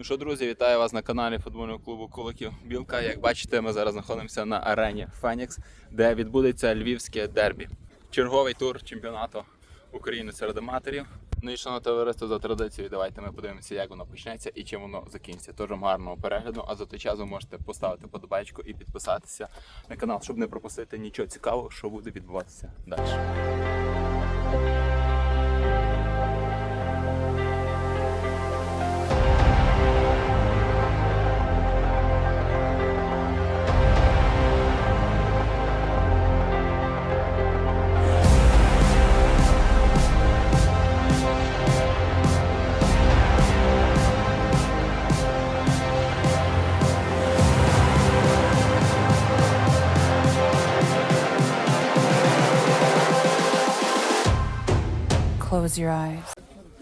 Ну що, друзі, вітаю вас на каналі футбольного клубу Куликів Білка. Як бачите, ми зараз знаходимося на арені Фенікс, де відбудеться львівське дербі. Черговий тур чемпіонату України серед аматорів. Ну і шановне товариство за традицією, давайте ми подивимося, як воно почнеться і чим воно закінчиться. Тож вам гарного перегляду. А за той час ви можете поставити подобайку і підписатися на канал, щоб не пропустити нічого цікавого, що буде відбуватися далі. Close your eyes.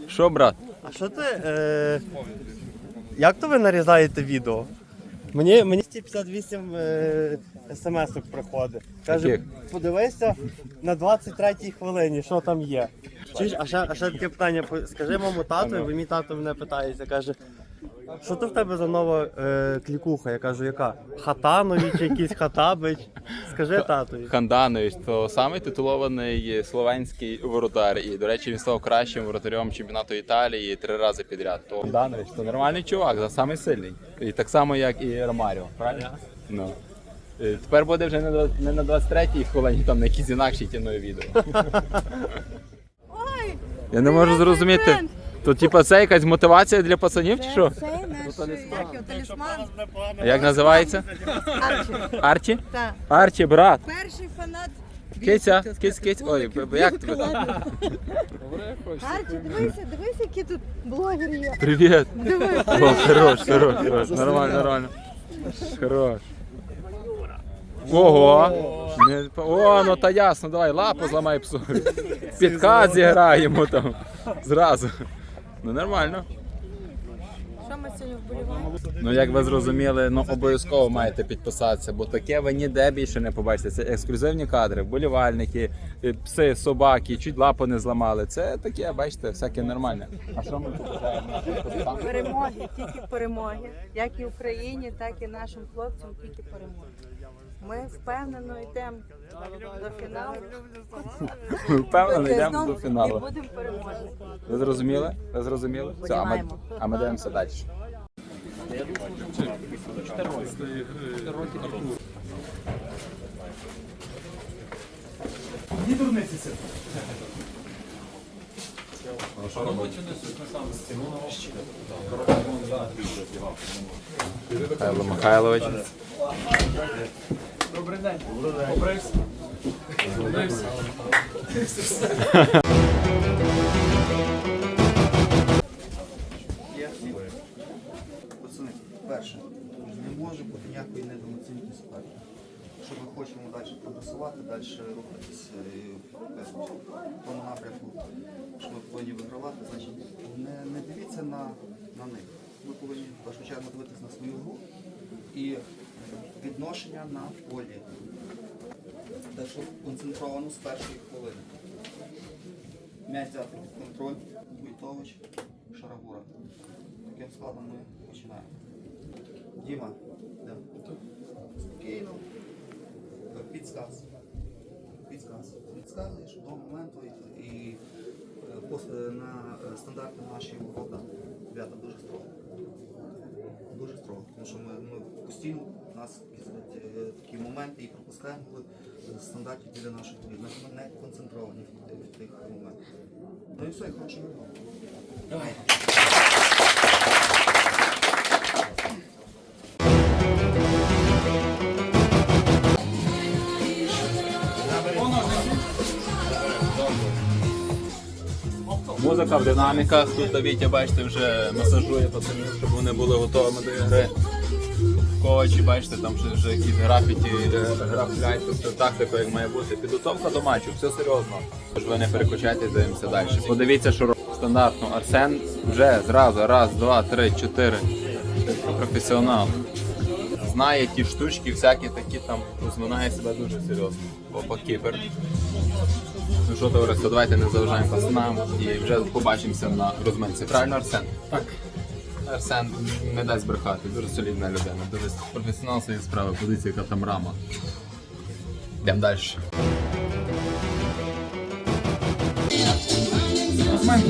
Що, брат? А що ти. Е... Як то ви нарізаєте відео? Мені, мені 158 е... смс-ок приходить. Каже, Яких? подивися на 23-й хвилині, що там є. Чуєш, а ще, а ще таке питання, по- скажи моєму тату, бо мій тато мене питається, каже, що то в тебе за нова е... клікуха? Я кажу, яка? Хатанович, якийсь хатабич. Скажи татові. Ханданович то самий титулований словенський воротар. І, до речі, він став кращим воротарем чемпіонату Італії три рази підряд. То Ханданович то нормальний чувак, за самий сильний. І так само, як і Ромаріо, правильно? Ну. Е, Тепер буде вже не на- не на 23-й хвилині, там на якісь інакші тяної відео. Я не можу зрозуміти. То типа це якась мотивація для пацанів чи що? Це наш як його, талісман. Як називається? Арчі. Арчі? Так. Арчі, брат. Перший фанат. Киця, киць, киць. Ой, як тебе там? Арчі, дивися, дивися, які тут блогери є. Привіт. Диви. О, хорош, хорош, хорош. Нормально, нормально. Хорош. Ого! Не- О, ну та ясно, давай лапу зламай псу. Підкат зіграємо там. Зразу. Ну нормально. Що ми сьогодні вболіваємо? Ну як ви зрозуміли, ну обов'язково маєте підписатися, бо таке ви ніде більше не побачите. Це ексклюзивні кадри, вболівальники, е, пси, собаки, чуть лапу не зламали. Це таке, бачите, всяке нормальне. А що ми побажаємо? Перемоги, тільки перемоги. Як і Україні, так і нашим хлопцям, тільки перемоги. Ми впевнено йдемо до фіналу. Ми впевнено йдемо до фіналу. І будемо переможні. Ви зрозуміли? Ви зрозуміли? Все, а ми, Вболіваємо. а ми дивимося далі. Михайло Михайлович. Пацани, перше, не може бути ніякої недооцінки суперника. Якщо ми хочемо далі прогресувати, далі рухатися в тому напрямку, що ми повинні вигравати, значить не, не дивіться на, на них. Ми повинні в першу чергу дивитися на свою гру і відношення на полі. Так що концентровано з першої хвилини. М'яч взяти під контроль, Войтович, Шарагура. Таким складом ми починаємо. Діма, йдемо. Спокійно. Підсказ. Підсказ. Підсказуєш до моменту і, і е, е, на е, стандарти наші ворота. Ребята, дуже строго. Дуже строго. Тому що ми, ми постійно у нас е, такі моменти і пропускаємо е, стандартів біля наших воріт. Ми не концентровані в тих- моментах. Ну і все, і хорошо виграв. Музика в динаміках. Тут Вітя, бачите, вже масажує пацанів, щоб вони були готовими до ігри. Ковачі, бачите, там ще вже якісь графіті, е, тобто тактика, як має бути. Підготовка до матчу, все серйозно. Тож ви не переключайте, дивимося далі. Подивіться, що стандартно. Арсен вже зразу, раз, два, три, чотири. Професіонал. Знає ті штучки, всякі такі там, розминає себе дуже серйозно. Опа, кіпер. Ну що, товариство, давайте не заважаємо пацанам і вже побачимося на розминці. Правильно, Арсен? Так. Арсен не дасть брехати, дуже солідна людина, дуже професіонал своєї справи, позиція яка там рама. Йдемо далі.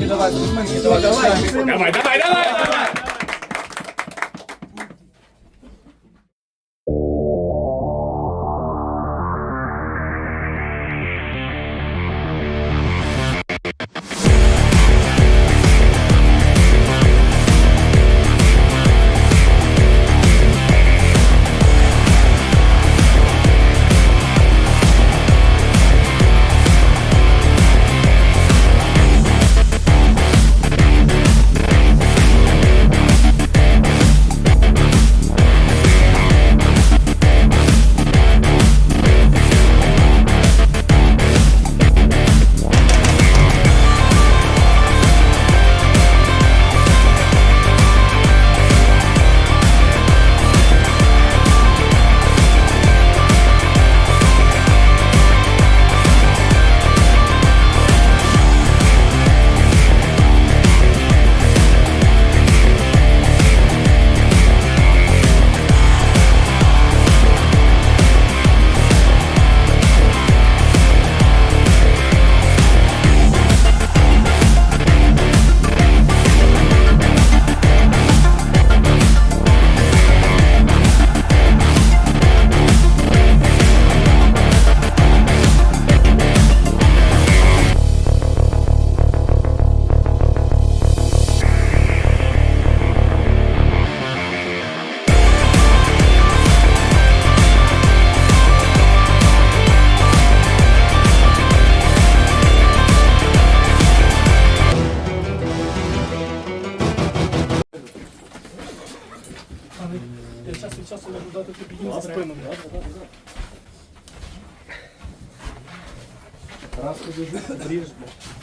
Давай, давай, давай, давай!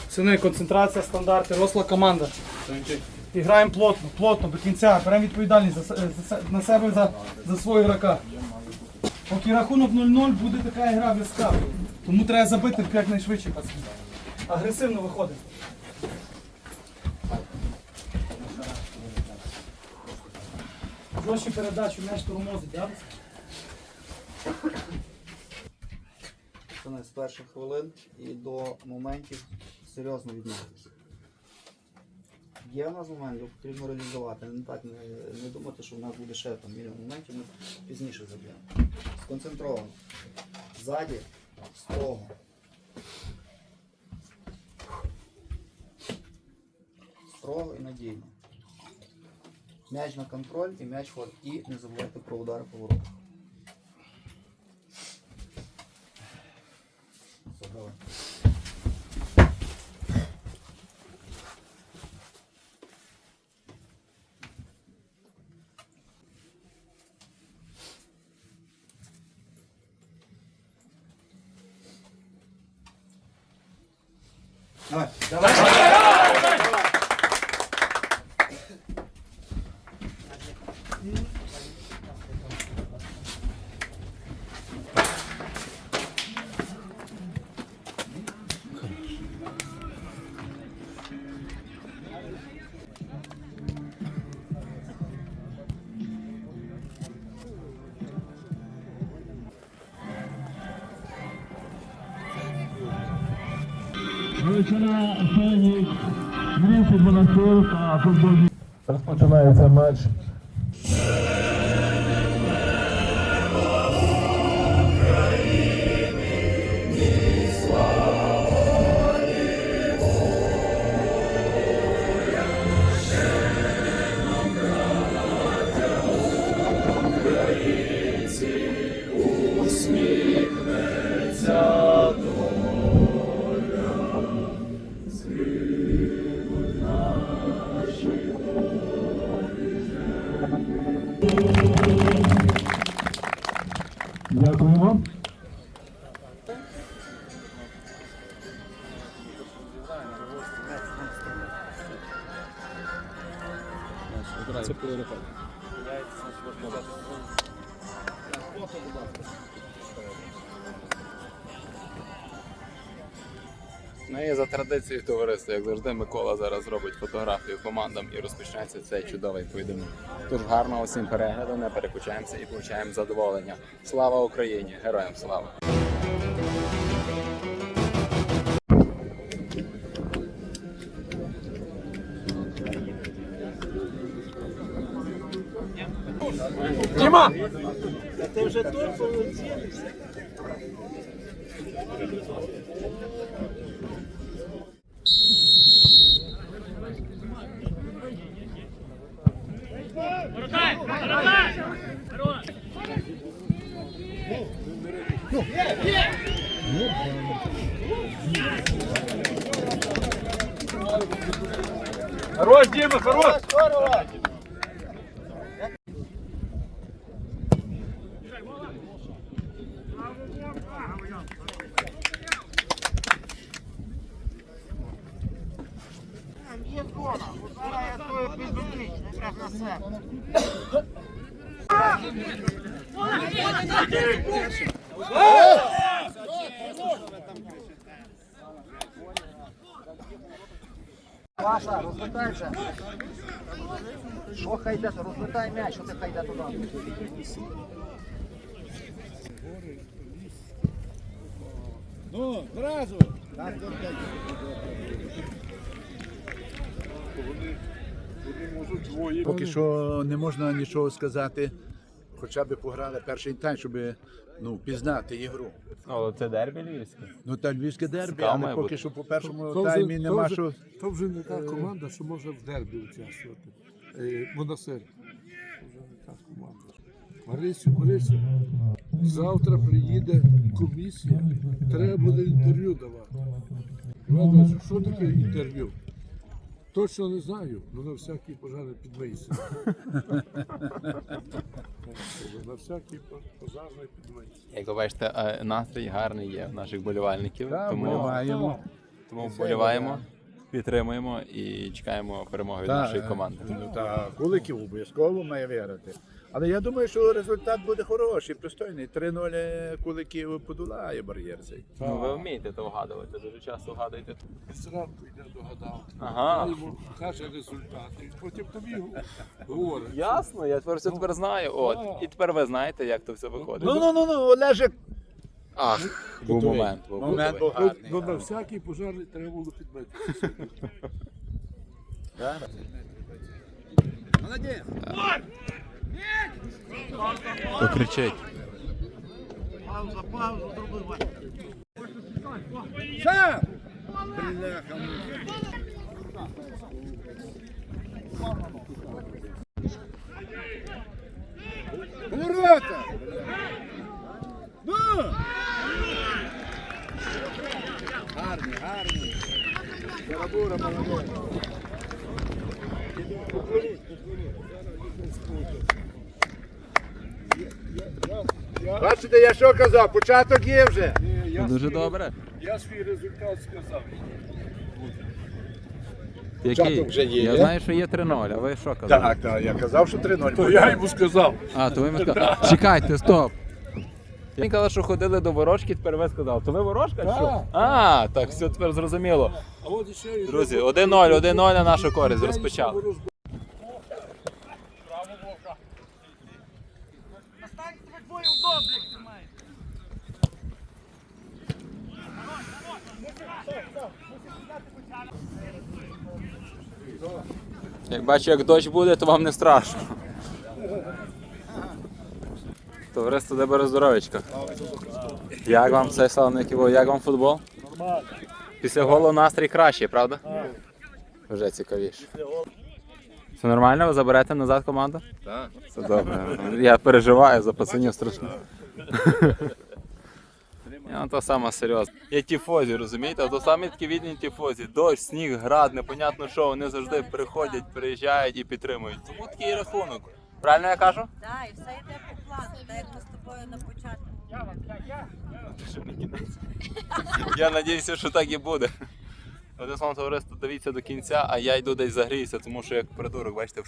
Пацани, концентрація, стандарти, росла команда. І граємо плотно, плотно, до кінця. Беремо відповідальність за, за, на себе за, за свого ігрока. Поки рахунок 0-0 буде така гра візка. Тому треба забити якнайшвидше. Агресивно виходить. Жорстче передачу, м'яч тормозить, да? Це з перших хвилин і до моментів серйозно відноситися. Є в нас моменти, потрібно реалізувати. Не так не, не думати, що в нас буде ще там мільйон моментів, ми пізніше заб'ємо. Сконцентровано. Ззаді, строго. Строго і надійно. М'яч на контроль і м'яч ход. І не забувайте про удари по воротах. Розпочинається Дякуємо. Ну і товариство. як завжди, Микола зараз зробить фотографію командам і розпочнеться цей чудовий поєдинок. Тож гарного всім перегляду, не переключаємося і получаємо задоволення. Слава Україні! Героям слава! Хорош, Дима, хорош! Паша, розвертайся. Що хайде, розвертай м'яч, що ти хайде туди. Поки що не можна нічого сказати. Хоча б пограли перший тайм, щоб ну, пізнати ігру. Але це дербі львівське. Ну та львівське дербі, Цікаво але має поки бути. що по першому То вже- таймі то нема вже- що. То вже не та команда, що може в дербі участвувати. Е, Монастир. Це вже не та команда. Марисю, Марисю, завтра приїде комісія, треба буде інтерв'ю давати. Іванович, що таке інтерв'ю? Точно не знаю, але на всякий пожарний підмийся. На всякий пожарний підмийся. Як ви бачите, е, настрій гарний є в наших болівальників. Та, тому, вболіваємо. тому вболіваємо, підтримуємо і чекаємо перемоги від нашої е, команди. Ну, та Куликів обов'язково має виграти. Але я думаю, що результат буде хороший, пристойний. 3-0 Куликів подолає бар'єр цей. Ну, ви вмієте то вгадувати, дуже часто вгадуєте. Зранку йде догадав. Ага. Йому каже результати, потім тобі говорить. Ясно, я тепер все тепер знаю. От. І тепер ви знаєте, як то все виходить. Ну, ну, ну, ну, Олежик. Ах, був момент. Був Момент був. гарний. Ну, на всякий пожарний треба було підбити. Хто кричить? Ворота! Ну! Гарний, гарний. Барабура молодець. Бачите, я що казав, початок є вже. Я Дуже свій- добре. Я свій результат сказав. Який? вже є, Я знаю, що є 3-0, а ви що казали? Так, так, я казав, що 3-0. То я йому сказав. А, то ви мені сказали. Чекайте, стоп. Я казав, що ходили до ворожки, тепер ви сказали. То ви ворожка? чи Що? А, так, все тепер зрозуміло. А от ще й Друзі, 1-0, 1-0 на нашу користь, розпочали. Як бачу, як дощ буде, то вам не страшно. Товариство Дебера здоровечка. Як вам цей славний ківо? Як вам футбол? Нормально. Після голу настрій краще, правда? Вже цікавіше. Все нормально? Ви заберете назад команду? Так. Все добре. Я переживаю за пацанів страшно. Я ну, то саме серйозно. Є тіфозі, розумієте? То самі такі відні тіфозі. Дощ, сніг, град, непонятно що, вони завжди приходять, приїжджають і підтримують. Тому такий рахунок. Правильно я кажу? Так, і все йде по плану, так як ми з тобою на початку. Я надіюся, що так і буде. Одне слово, товариство, дивіться до кінця, а я йду десь загріюся, тому що як придурок, бачите, в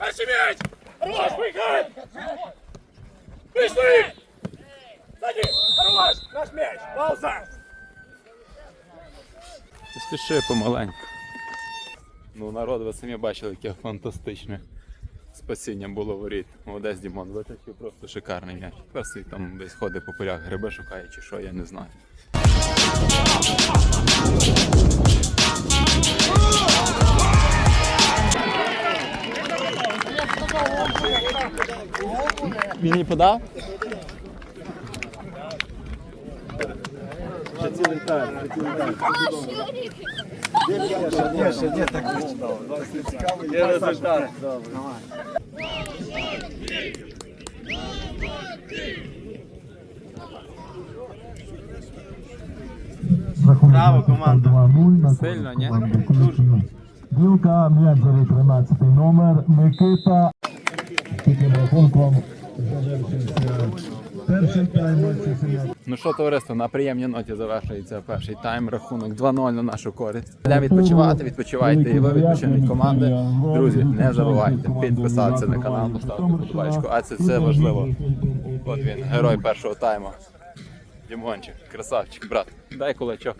Ошибить! Рожь, выходь! Шортах. Хотіла спитати. того. Спіши помаленьку. Ну, народ, ви самі бачили, яке фантастичне спасіння було воріт. Молодець Дімон, витащив просто шикарний м'яч. Тепер там десь ходить по полях, гриби шукає чи що, я не знаю. Він не подав? Браво, команда. 2-0 на Сильно, ні? Колишина. Білка, за 13 номер, Микита. Таким рахунком перший тайм Ну що, товариство, на приємній ноті завершується перший тайм. Рахунок 2-0 на нашу користь. Йдемо відпочивати, відпочивайте і ви відпочинуть команди. Друзі, не забувайте підписатися на канал, поставити подобачку. А це все важливо. От він, герой першого тайму. Дімончик, красавчик, брат. Дай кулачок.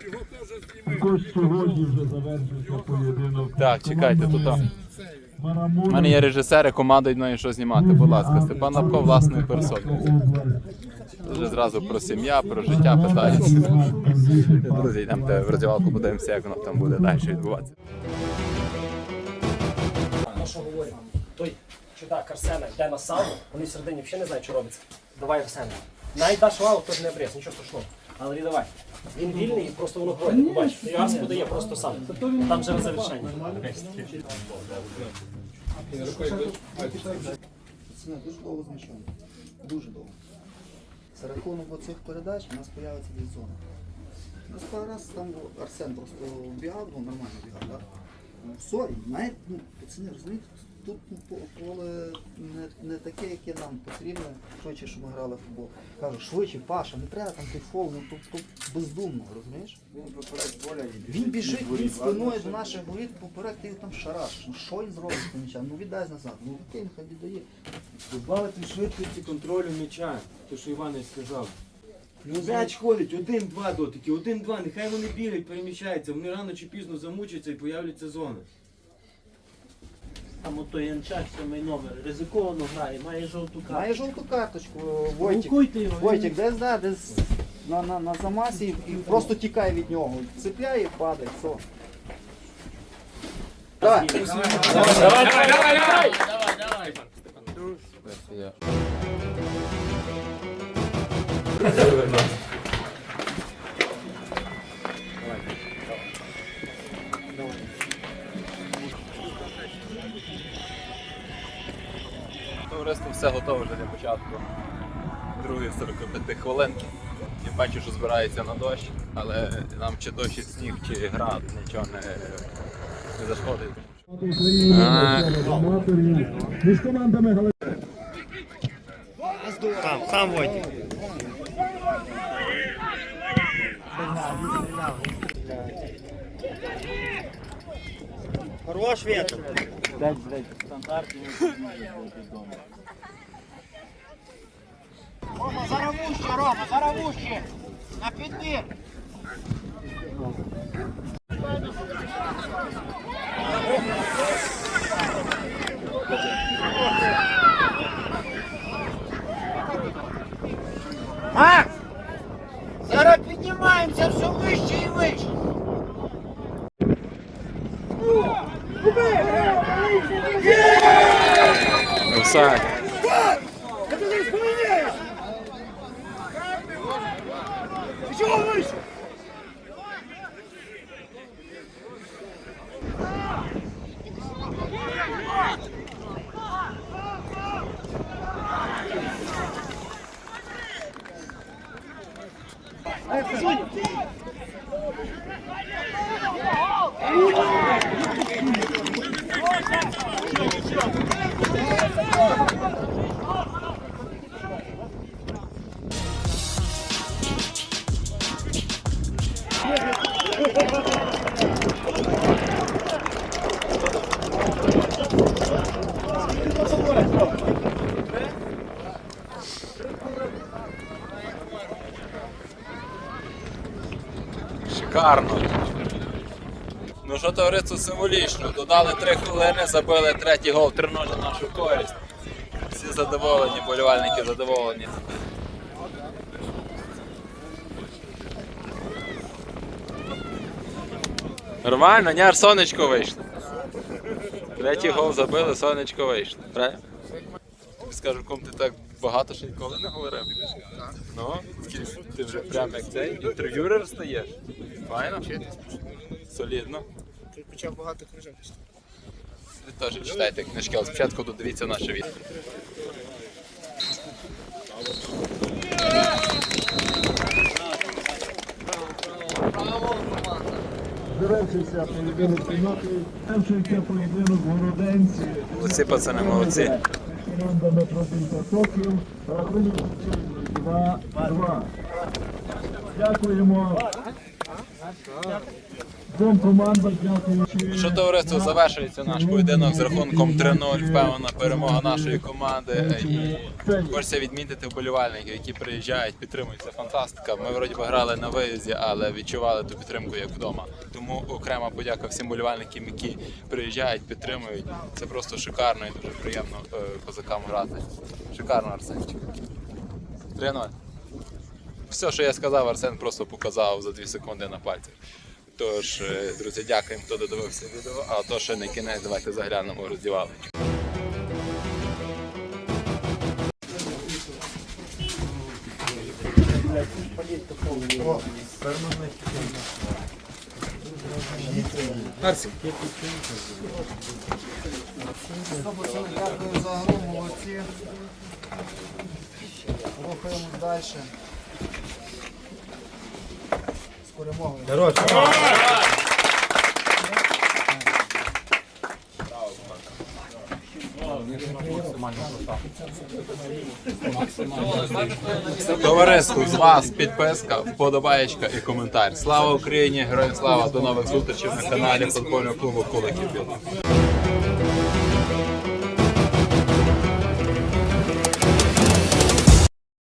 Також сьогодні вже завершився поєдинок. Так, чекайте, тут. а. У мене є режисери, команда одної що знімати. Будь ласка, Степан Навко власною персоною. Вже зразу про сім'я, про життя питається. Друзі, йдемо в роздівалку, подивимося, як воно там буде далі відбуватися. Що говоримо? Той чудак Арсена йде на сауну, вони всередині взагалі не знають, що робиться. Давай Арсена. Навіть даш вау, теж не обрез, нічого страшного. Але не давай. Він вільний і просто воно грає, побачиш. Арс подає просто сам. Там же завершення. Це дуже довго знищено. Дуже довго. За рахунок оцих передач у нас з'явиться десь зона. У нас пару раз там Арсен просто бігав, ну нормально бігав, так? Ну, Сорі, навіть, ну, пацани, розумієте, тут поле не, не таке, яке нам потрібно, швидше, щоб ми грали в футбол. Кажу, швидше, Паша, не треба там той фол, ну тут, тут бездумно, розумієш? Він біжить, він спиною до наших воріт, поперек ти його там шараш. Ну що він зробить з тим? Ну віддай назад. Ну окей, нехай віддає. Добавити швидкості контролю м'яча, те, що Іванович сказав. Ну, м'яч ходить, один-два дотики, один-два, нехай вони бігають, переміщаються, вони рано чи пізно замучаться і появляться зони. Там ото Янчак, самий номер, ризиковано грає, має жовту Має жовту карточку, Войтік. Провокуйте його. Войтік, десь, да, десь на, на, на замасі і просто тікає від нього. Цепляє і падає, все. Давай. Я. Товариство все готове вже для початку другої 45 хвилин. Я бачу, що збирається на дощ, але нам чи дощ, чи сніг, чи град нічого не, не зашкодить. Між командами. Сам, сам Войтік. Хорош ветер. Зараз вуще, Рома, зараз вуще. На підбір. Макс! Зараз піднімаємося все вище і вище. Офсайд. Шикарно. Ну що товариство символічно. Додали 3 хвилини, забили третій гол 3-0 на нашу користь. Всі задоволені, болівальники задоволені. Нормально, аж сонечко вийшло. Третій гол забили, сонечко вийшло. Правильно? Скажу, ком ти так багато ще ніколи не говорив. Ну, ти вже прям як цей інтерв'юрер стаєш. Файно? Солідно. Почав багато книжок. Ви теж читайте книжки, але спочатку додивіться наше відео. Завершився поєдинок спільноти. Завершився поєдинок городенці. Молодці пацани, молодці. Команда Метродинка Сокіл. Рахунок 2-2. Дякуємо. Що товариство завершується наш поєдинок з рахунком 3-0. Впевнена перемога нашої команди. І хочеться відмітити вболівальників, які приїжджають, підтримують. Це фантастика. Ми вроді би грали на виїзді, але відчували ту підтримку як вдома. Тому окрема подяка всім болівальникам, які приїжджають, підтримують. Це просто шикарно і дуже приємно е, козакам грати. Шикарно, Арсенчик. 3-0. Все, що я сказав, Арсен просто показав за 2 секунди на пальцях. Тож, е, друзі, дякуємо, хто додивився відео. А то ще не кінець, давайте заглянемо роздівалку. Арсик. Дякую за гру, молодці. Рухаємо далі. З перемогою. Товариство, з вас підписка, вподобаєчка і коментар. Слава Україні! Героям слава! До нових зустрічей на каналі футбольного клубу Куликів.